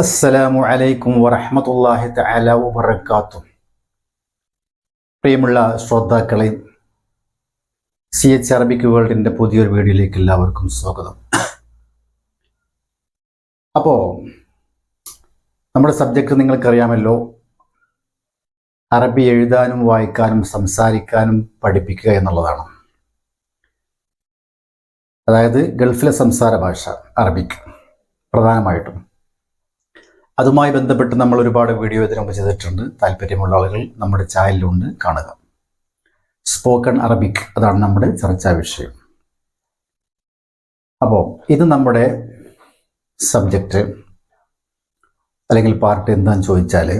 അസ്സലാമു അലൈക്കും വറഹ്മത്തുള്ളാഹി തആല വബറകാതുഹു പ്രിയമുള്ള ശ്രോതാക്കളെ സി എച്ച് അറബിക് വേൾഡിന്റെ പുതിയൊരു വീഡിയോയിലേക്ക് എല്ലാവർക്കും സ്വാഗതം. അപ്പോൾ നമ്മുടെ സബ്ജക്റ്റ് നിങ്ങൾക്കറിയാമല്ലോ. അറബി എഴുതാനും വായിക്കാനും സംസാരിക്കാനും പഠിപ്പിക്കുക എന്നുള്ളതാണ്. അതായത് ഗൾഫിലെ സംസാര ഭാഷ അറബിക് പ്രധാനമായിട്ടും. അതുമായി ബന്ധപ്പെട്ട് നമ്മൾ ഒരുപാട് വീഡിയോ ഇതിനു ചെയ്തിട്ടുണ്ട്. താല്പര്യമുള്ള ആളുകൾ നമ്മുടെ ചാനലിലുണ്ട് കാണുക. സ്പോക്കൺ അറബിക് അതാണ് നമ്മുടെ ചർച്ചാ വിഷയം. അപ്പോൾ ഇത് നമ്മുടെ സബ്ജക്റ്റ് അല്ലെങ്കിൽ പാർട്ട് എന്താന്ന് ചോദിച്ചാൽ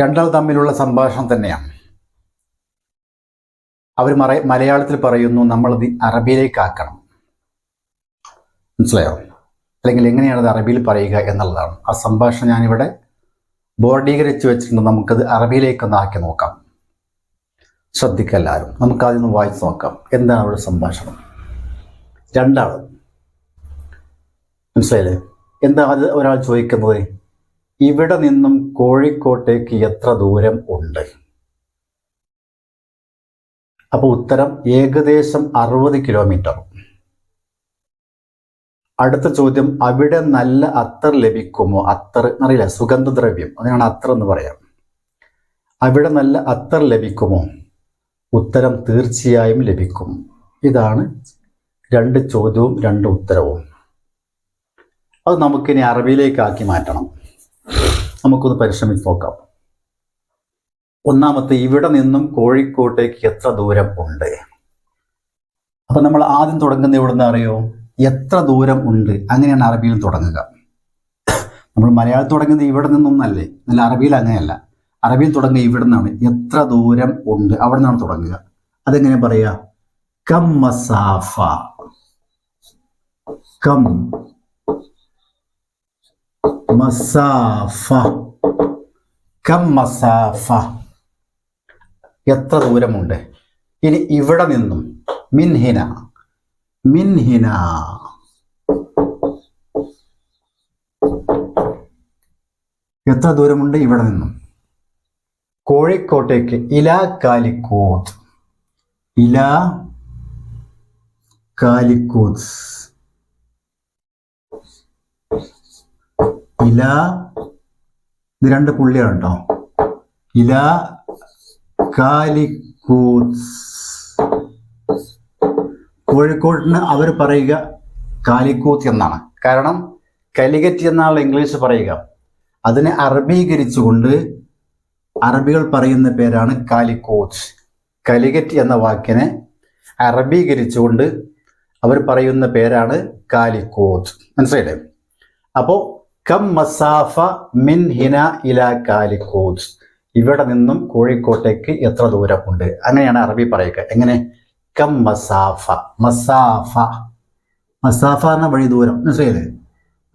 രണ്ടാൾ തമ്മിലുള്ള സംഭാഷണം തന്നെയാണ്. അവർ മറ മലയാളത്തിൽ പറയുന്നു നമ്മളത് അറബിയിലേക്ക് ആക്കണം മനസ്സിലായോ? അല്ലെങ്കിൽ എങ്ങനെയാണ് അത് അറബിയിൽ പറയുക എന്നുള്ളതാണ്. ആ സംഭാഷണം ഞാനിവിടെ ബോർഡീകരിച്ച് വെച്ചിട്ടുണ്ട്. നമുക്കത് അറബിയിലേക്കൊന്ന് ആക്കി നോക്കാം. ശ്രദ്ധിക്കുക എല്ലാവരും. നമുക്ക് ആദ്യം വായിച്ച് നോക്കാം. എന്താണ് അവിടെ സംഭാഷണം? രണ്ടാൾ മനസ്സിലായില്ലേ? എന്താ അത് ഒരാൾ ചോദിക്കുന്നത്? ഇവിടെ നിന്നും കോഴിക്കോട്ടേക്ക് എത്ര ദൂരം ഉണ്ട്? അപ്പോൾ ഉത്തരം ഏകദേശം അറുപത് കിലോമീറ്റർ. അടുത്ത ചോദ്യം അവിടെ നല്ല അത്തർ ലഭിക്കുമോ? അത്തർ എന്നറിയില്ല സുഗന്ധദ്രവ്യം. അതിനാണ് അത്തർ എന്ന് പറയാം. അവിടെ നല്ല അത്തർ ലഭിക്കുമോ? ഉത്തരം തീർച്ചയായും ലഭിക്കും. ഇതാണ് രണ്ട് ചോദ്യവും രണ്ട് ഉത്തരവും. അത് നമുക്കിനി അറബിയിലേക്ക് ആക്കി മാറ്റണം. നമുക്കൊന്ന് പരിശ്രമിച്ച് നോക്കാം. ഒന്നാമത്തെ ഇവിടെ നിന്നും കോഴിക്കോട്ടേക്ക് എത്ര ദൂരം ഉണ്ട്? അപ്പൊ നമ്മൾ ആദ്യം തുടങ്ങുന്ന എവിടെ നിന്ന് അറിയോ? എത്ര ദൂരം ഉണ്ട്? അങ്ങനെയാണ് അറബിയിൽ തുടങ്ങുക. നമ്മൾ മലയാളം തുടങ്ങുന്നത് ഇവിടെ നിന്നൊന്നല്ലേ? നല്ല അറബിയിൽ അങ്ങനെയല്ല. അറബിയിൽ തുടങ്ങുക ഇവിടെ നിന്നാണ് എത്ര ദൂരം ഉണ്ട്? അവിടെ നിന്നാണ് തുടങ്ങുക. അതെങ്ങനെ പറയാ? കം മസാഫ. കം മസാഫ. കം മസാഫ. എത്ര ദൂരമുണ്ട്? ഇനി ഇവിടെ നിന്നും മിൻഹിന. മിൻഹിന എത്ര ദൂരമുണ്ട് ഇവിടെ നിന്നും? കോഴിക്കോട്ടേക്ക് ഇലാ കാലിക്കോത്ത്. ഇലാ കാലിക്കോത്ത്. ഇല ഇത് രണ്ട് പുള്ളികളുണ്ടോ? ഇല കാലിക്കൂത്ത്. കോഴിക്കോട്ടിന് അവർ പറയുക കാലിക്കൂത്ത് എന്നാണ്. കാരണം കലികറ്റ് എന്നാണ് ഇംഗ്ലീഷ് പറയുക. അതിനെ അറബീകരിച്ചുകൊണ്ട് അറബികൾ പറയുന്ന പേരാണ് കാലിക്കോത്ത്. കലികറ്റ് എന്ന വാക്കിനെ അറബീകരിച്ചുകൊണ്ട് അവർ പറയുന്ന പേരാണ് കാലിക്കോത്ത്. മനസ്സിലായില്ലേ? അപ്പോൾ കം മസാഫ മിൻ ഹിന ഇല കാലിക്കോത്ത്. ഇവിടെ നിന്നും കോഴിക്കോട്ടേക്ക് എത്ര ദൂരമുണ്ട്? അങ്ങനെയാണ് അറബി പറയുക. എങ്ങനെ? കം മസാഫ. മസാഫ. മസാഫ എന്ന വഴി ദൂരം. മനസ്സിലായില്ലേ?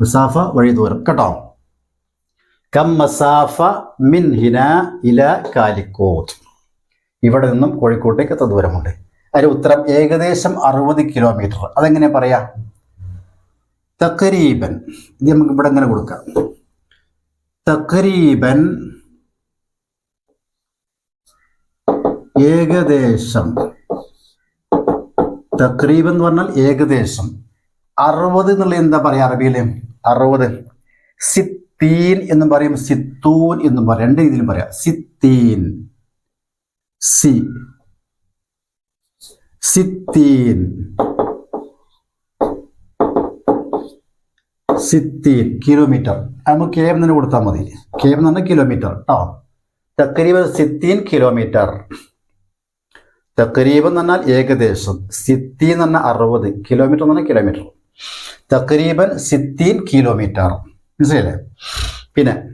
മസാഫ വഴി ദൂരം. കേട്ടോ? കം മസാഫ മിൻ ഹിന ഇല കാലിക്കോത്ത് ഇവിടെ നിന്നും കോഴിക്കോട്ടേക്ക് എത്ര ദൂരമുണ്ട്? അതിന് ഉത്തരം ഏകദേശം അറുപത് കിലോമീറ്റർ. അതെങ്ങനെ പറയാ? തക്കരീബൻ ഇത് നമുക്ക് ഇവിടെ എങ്ങനെ കൊടുക്കാം? തക്കരീബൻ ഏകദേശം തക്രീബ് എന്ന് പറഞ്ഞാൽ ഏകദേശം. അറുപത് എന്നുള്ള എന്താ പറയാ അറബിയിൽ അറുപത്. സിത്തീൻ എന്നും പറയും സിത്തൂൻ എന്നും പറയും. രണ്ട് രീതിയിലും പറയാം. സിത്തീൻ. സി. സിത്തീൻ. സിത്തീൻ. കിലോമീറ്റർ. നമുക്ക് കെ തന്നെ കൊടുത്താൽ മതി. കെ എന്ന് പറഞ്ഞാൽ കിലോമീറ്റർ. കേട്ടോ തക്രീബ് സിത്തീൻ കിലോമീറ്റർ. തക്രീബ് എന്ന് പറഞ്ഞാൽ ഏകദേശം സിത്തി എന്ന് പറഞ്ഞാൽ അറുപത് കിലോമീറ്റർ എന്ന് പറഞ്ഞാൽ കിലോമീറ്റർ തക്കരീബൻ സിത്തീൻ കിലോമീറ്റർ മനസ്സിലല്ലേ പിന്നെ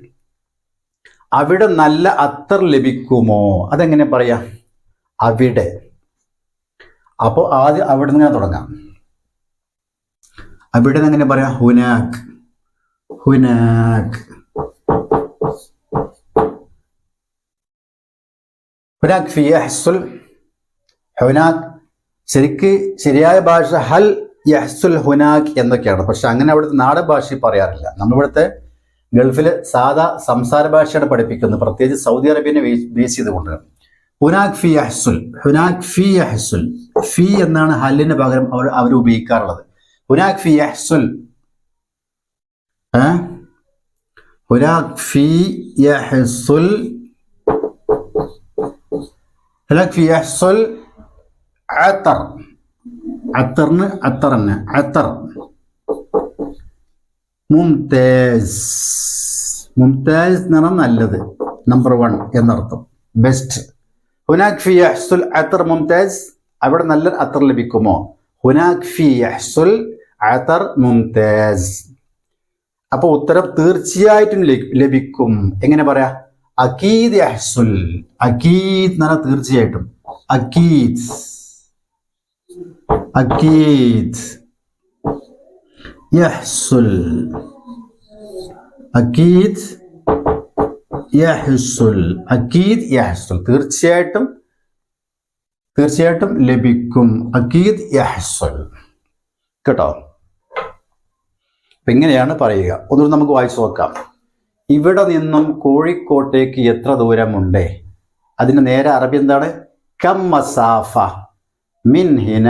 അവിടെ നല്ല അത്തർ ലഭിക്കുമോ? അതെങ്ങനെ പറയാ? അവിടെ. അപ്പോൾ ആദ്യം അവിടെ നിന്ന് തുടങ്ങാം. അവിടെ നിന്ന് എങ്ങനെ പറയാം? ഹുനാക്ക് ഹുനാക്ക് ഹുനാക്ക് ഫി യഹ്സുൽ ഹുനാക്ക് ശരിക്ക് ശരിയായ ഭാഷ ഹൽ യഹ്സുൽ ഹുനാഖ് എന്നൊക്കെയാണ്. പക്ഷെ അങ്ങനെ അവിടുത്തെ നാടൻ ഭാഷയിൽ പറയാറില്ല. നമ്മളിവിടുത്തെ ഗൾഫിൽ സാധാ സംസാര ഭാഷയാണ് പഠിപ്പിക്കുന്നത്. പ്രത്യേകിച്ച് സൗദി അറേബ്യനെ ബേസ് ചെയ്തുകൊണ്ട്. ഹുനാഖ് ഫി യഹ്സുൽ ഹുനാഖ് ഫി യഹ്സുൽ. ഫി എന്നാണ് ഹല്ലിന് പകരം അവർ അവർ ഉപയോഗിക്കാറുള്ളത്. ഹുനാഖ് ഫി യഹ്സുൽ. ഏ? ഹുനാഖ് ഫി യഹ്സുൽ. ഹുനാഖ് ഫി അത്തർ. അത്തറിന് അത്തർ തന്നെ അത്തർ. മുംതേസ്. മുംതാസ് പറഞ്ഞാൽ നല്ലത്. നമ്പർ വൺ എന്നർത്ഥം. ബെസ്റ്റ് ഹുനാക് ഫി യഹ്സുൽ അത്തർ മുംതാസ്. അവിടെ നല്ല അത്തർ ലഭിക്കുമോ? ഹുനാക് ഫി യഹ്സുൽ അത്തർ മുംതാസ്. അപ്പോൾ ഉത്തരം തീർച്ചയായിട്ടും ലഭി- ലഭിക്കും. എങ്ങനെ പറയാ? അക്കീദ് യഹ്സുൽ അക്കീദ് എന്ന് തീർച്ചയായിട്ടും. അക്കീദ് അക്കീദ് യഹ്സുൽ. അക്കീദ് യഹ്സുൽ. أكيد يحصل തീർച്ചയായിട്ടും തീർച്ചയായിട്ടും ലഭിക്കും. അക്കീദ് യഹ്സുൽ. കേട്ടോ? അപ്പം പറയുക. ഒന്നുകൂടി നമുക്ക് വായിച്ചു നോക്കാം. ഇവിടെ നിന്നും കോഴിക്കോട്ടേക്ക് എത്ര ദൂരമുണ്ട്? അതിന് നേരെ അറബി എന്താണ്? കം മസാഫ മിൻ ഹിന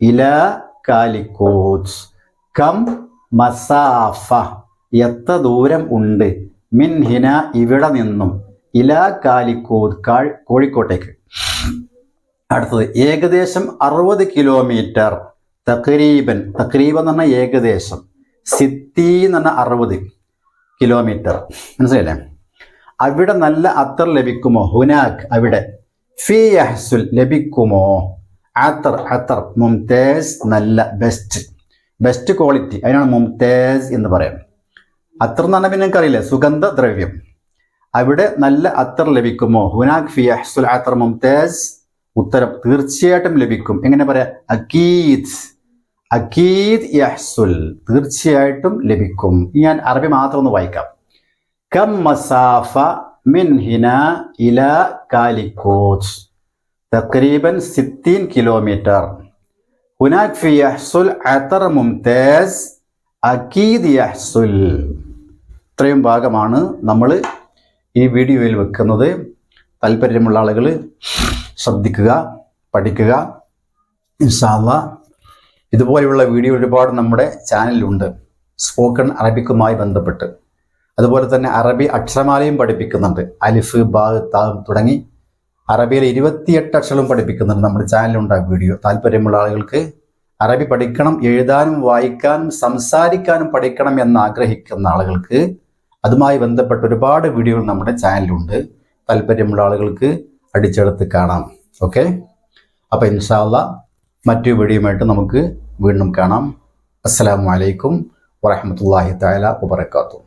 ഇല കാലിക്കോത്ത് കം മസാഫ. എത്ര ദൂരം ഉണ്ട്. മിൻ ഹിന ഇവിടെ നിന്നും. ഇല കാലിക്കോത് കോഴിക്കോട്ടേക്ക്. അടുത്തത് ഏകദേശം അറുപത് കിലോമീറ്റർ. തക്രീബൻ തക്രീബൻ എന്ന് പറഞ്ഞാൽ ഏകദേശം. സിത്തി എന്ന് പറഞ്ഞാൽ അറുപത് കിലോമീറ്റർ. മനസ്സിലല്ലേ അവിടെ നല്ല അത്തർ ലഭിക്കുമോ? ഹുനാഖ് അവിടെ. ഫി ലഭിക്കുമോ? അത്തർ അത്തർ മുംതേസ് നല്ല ബെസ്റ്റ് ബെസ്റ്റ് ക്വാളിറ്റി അതിനാണ് മുംതേസ് എന്ന് പറയാം. അത്തർ എന്ന് പറഞ്ഞാൽ പിന്നെ സുഗന്ധ സുഗന്ധദ്രവ്യം അവിടെ നല്ല അത്തർ ലഭിക്കുമോ? ഹുനാഖ് ഫി അഹ്സുൽ അത്തർ മുംതേസ് ഉത്തരം തീർച്ചയായിട്ടും ലഭിക്കും. എങ്ങനെ പറയാം? അക്കീദ് അക്കീദ് യഹ്സുൽ തീർച്ചയായിട്ടും ലഭിക്കും. ഞാൻ അറബി മാത്രം ഒന്ന് വായിക്കാം. കം മസാഫ മിൻ ഹിന ഇല കാലിക്കോച്ച് തക്രീബൻ സിത്തീൻ കിലോമീറ്റർ هناك في يحصل عطر ممتاز أكيد يحصل ഇത്രയും ഭാഗമാണ് നമ്മൾ ഈ വീഡിയോയിൽ വെക്കുന്നത് താല്പര്യമുള്ള ആളുകൾ ശ്രദ്ധിക്കുക പഠിക്കുക ഇൻഷാല്ല ഇതുപോലെയുള്ള വീഡിയോ ഒരുപാട് നമ്മുടെ ചാനലിലുണ്ട് സ്പോക്കൺ അറബിക്കുമായി ബന്ധപ്പെട്ട് അതുപോലെ തന്നെ അറബി അക്ഷരമാലയും പഠിപ്പിക്കുന്നുണ്ട് അലിഫ് ബാഗ് താ തുടങ്ങി അറബിയിൽ ഇരുപത്തിയെട്ട് അക്ഷരം പഠിപ്പിക്കുന്നുണ്ട്. നമ്മുടെ ചാനലിലുണ്ട് ആ വീഡിയോ താല്പര്യമുള്ള ആളുകൾക്ക് അറബി പഠിക്കണം എഴുതാനും വായിക്കാനും സംസാരിക്കാനും പഠിക്കണം എന്ന് ആഗ്രഹിക്കുന്ന ആളുകൾക്ക് അതുമായി ബന്ധപ്പെട്ട ഒരുപാട് വീഡിയോകൾ നമ്മുടെ ചാനലിലുണ്ട് താല്പര്യമുള്ള ആളുകൾക്ക് അടിച്ചെടുത്ത് കാണാം. ഓക്കെ അപ്പോൾ ഇൻഷാല്ല മറ്റു വീഡിയോയുമായിട്ട് നമുക്ക് വീണ്ടും കാണാം. അസ്സാം വലൈക്കും വറഹമത്തല്ലാഹി തആല വബറകാതുഹു.